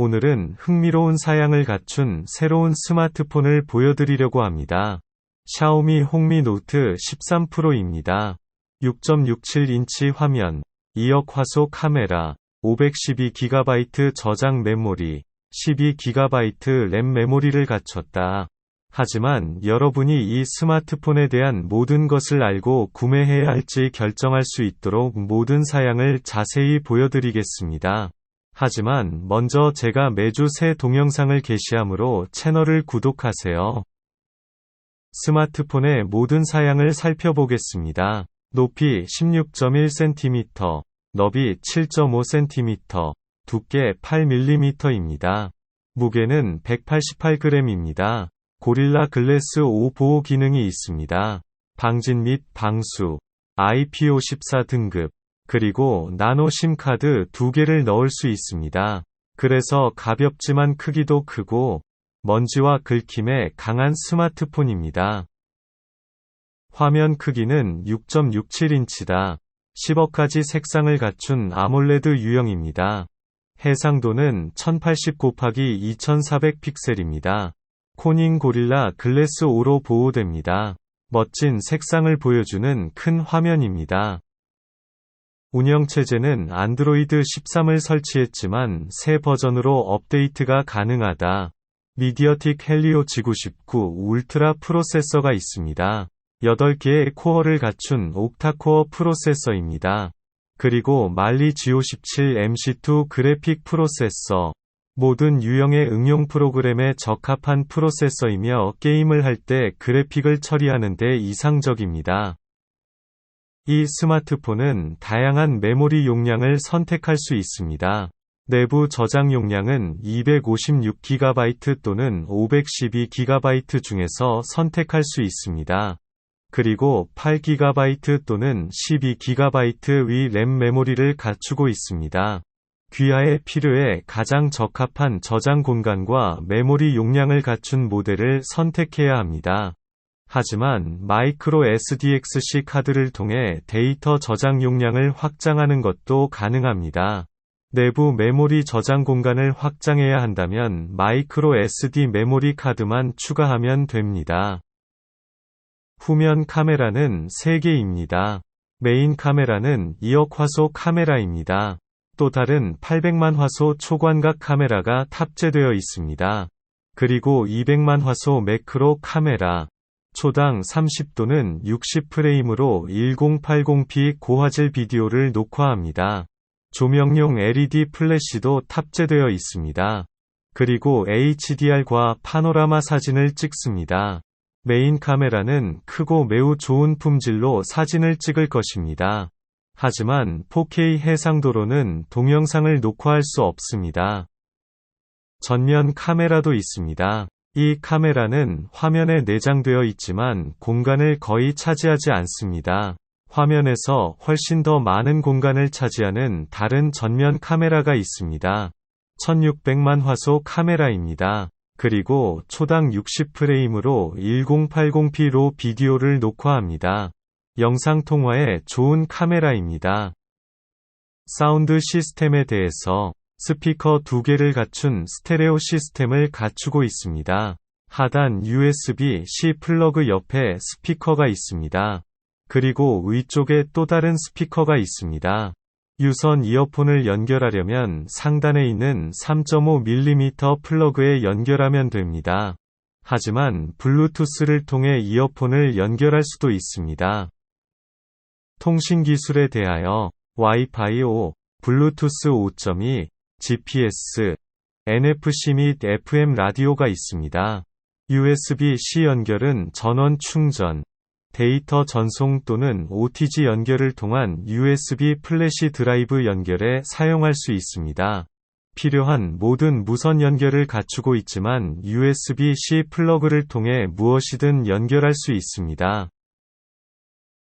오늘은 흥미로운 사양을 갖춘 새로운 스마트폰을 보여드리려고 합니다. 샤오미 홍미 노트 13 프로입니다. 6.67인치 화면, 2억 화소 카메라, 512GB 저장 메모리, 12GB 램 메모리를 갖췄다. 하지만 여러분이 이 스마트폰에 대한 모든 것을 알고 구매해야 할지 결정할 수 있도록 모든 사양을 자세히 보여드리겠습니다. 하지만 먼저 제가 매주 새 동영상을 게시하므로 채널을 구독하세요. 스마트폰의 모든 사양을 살펴보겠습니다. 높이 16.1cm, 너비 7.5cm, 두께 8mm입니다. 무게는 188g입니다. 고릴라 글래스 5 보호 기능이 있습니다. 방진 및 방수, IP54 등급, 그리고 나노 심카드 두 개를 넣을 수 있습니다. 그래서 가볍지만 크기도 크고 먼지와 긁힘에 강한 스마트폰입니다. 화면 크기는 6.67인치다. 10억 가지 색상을 갖춘 아몰레드 유형입니다. 해상도는 1080 곱하기 2400 픽셀입니다. 코닝 고릴라 글래스 5로 보호됩니다. 멋진 색상을 보여주는 큰 화면입니다. 운영체제는 안드로이드 13을 설치했지만 새 버전으로 업데이트가 가능하다. 미디어틱 헬리오 G919 울트라 프로세서가 있습니다. 8개의 코어를 갖춘 옥타코어 프로세서입니다. 그리고 말리 G57 MC2 그래픽 프로세서. 모든 유형의 응용 프로그램에 적합한 프로세서이며 게임을 할 때 그래픽을 처리하는 데 이상적입니다. 이 스마트폰은 다양한 메모리 용량을 선택할 수 있습니다. 내부 저장 용량은 256GB 또는 512GB 중에서 선택할 수 있습니다. 그리고 8GB 또는 12GB 위 램 메모리를 갖추고 있습니다. 귀하의 필요에 가장 적합한 저장 공간과 메모리 용량을 갖춘 모델을 선택해야 합니다. 하지만 마이크로 SDXC 카드를 통해 데이터 저장 용량을 확장하는 것도 가능합니다. 내부 메모리 저장 공간을 확장해야 한다면 마이크로 SD 메모리 카드만 추가하면 됩니다. 후면 카메라는 3개입니다. 메인 카메라는 2억 화소 카메라입니다. 또 다른 800만 화소 초광각 카메라가 탑재되어 있습니다. 그리고 200만 화소 매크로 카메라, 초당 30 또는 60프레임으로 1080p 고화질 비디오를 녹화합니다. 조명용 LED 플래시도 탑재되어 있습니다. 그리고 HDR과 파노라마 사진을 찍습니다. 메인 카메라는 크고 매우 좋은 품질로 사진을 찍을 것입니다. 하지만 4K 해상도로는 동영상을 녹화할 수 없습니다. 전면 카메라도 있습니다. 이 카메라는 화면에 내장되어 있지만 공간을 거의 차지하지 않습니다. 화면에서 훨씬 더 많은 공간을 차지하는 다른 전면 카메라가 있습니다. 1600만 화소 카메라입니다. 그리고 초당 60프레임으로 1080p로 비디오를 녹화합니다. 영상통화에 좋은 카메라입니다. 사운드 시스템에 대해서 스피커 두 개를 갖춘 스테레오 시스템을 갖추고 있습니다. 하단 USB-C 플러그 옆에 스피커가 있습니다. 그리고 위쪽에 또 다른 스피커가 있습니다. 유선 이어폰을 연결하려면 상단에 있는 3.5mm 플러그에 연결하면 됩니다. 하지만 블루투스를 통해 이어폰을 연결할 수도 있습니다. 통신 기술에 대하여 와이파이 5, 블루투스 5.2, GPS, NFC 및 FM 라디오가 있습니다. USB-C 연결은 전원 충전, 데이터 전송 또는 OTG 연결을 통한 USB 플래시 드라이브 연결에 사용할 수 있습니다. 필요한 모든 무선 연결을 갖추고 있지만 USB-C 플러그를 통해 무엇이든 연결할 수 있습니다.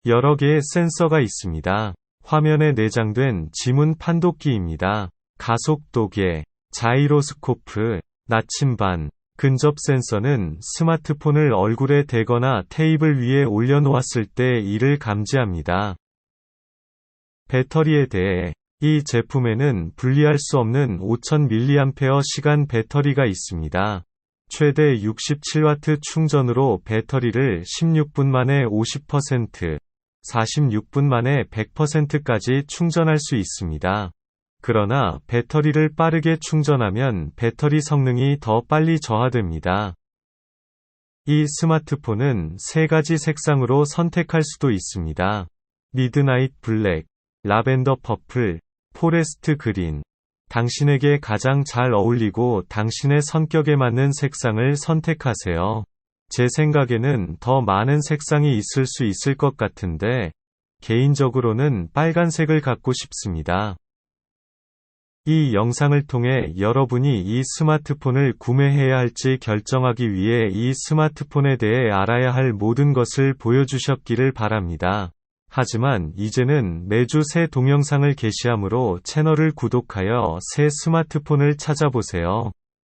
여러 개의 센서가 있습니다. 화면에 내장된 지문 판독기입니다. 가속도계, 자이로스코프, 나침반, 근접 센서는 스마트폰을 얼굴에 대거나 테이블 위에 올려놓았을 때 이를 감지합니다. 배터리에 대해 이 제품에는 분리할 수 없는 5000mAh 시간 배터리가 있습니다. 최대 67W 충전으로 배터리를 16분 만에 50%, 46분 만에 100%까지 충전할 수 있습니다. 그러나 배터리를 빠르게 충전하면 배터리 성능이 더 빨리 저하됩니다. 이 스마트폰은 세 가지 색상으로 선택할 수도 있습니다. 미드나잇 블랙, 라벤더 퍼플, 포레스트 그린. 당신에게 가장 잘 어울리고 당신의 성격에 맞는 색상을 선택하세요. 제 생각에는 더 많은 색상이 있을 수 있을 것 같은데, 개인적으로는 빨간색을 갖고 싶습니다. 이 영상을 통해 여러분이 이 스마트폰을 구매해야 할지 결정하기 위해 이 스마트폰에 대해 알아야 할 모든 것을 보여주셨기를 바랍니다. 하지만 이제는 매주 새 동영상을 게시하므로 채널을 구독하여 새 스마트폰을 찾아보세요.